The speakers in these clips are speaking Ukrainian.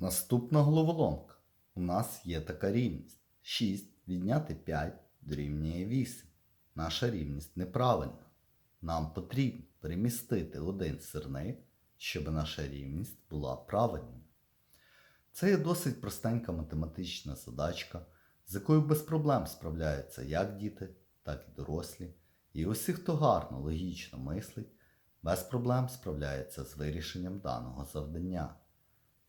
Наступна головоломка. У нас є така рівність. 6 відняти 5 дорівнює 8. Наша рівність неправильна. Нам потрібно перемістити один сирник, щоб наша рівність була правильною. Це є досить простенька математична задачка, з якою без проблем справляються як діти, так і дорослі. І усі, хто гарно, логічно мислить, без проблем справляється з вирішенням даного завдання.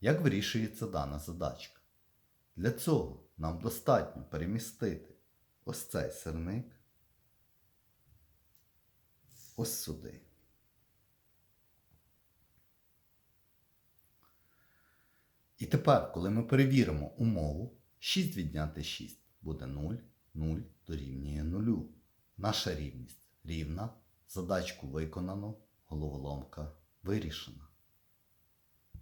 Як вирішується дана задачка? Для цього нам достатньо перемістити ось цей сирник ось сюди. І тепер, коли ми перевіримо умову, 6 відняти 6 буде 0, 0 дорівнює 0. Наша рівність рівна, задачку виконано, головоломка вирішена.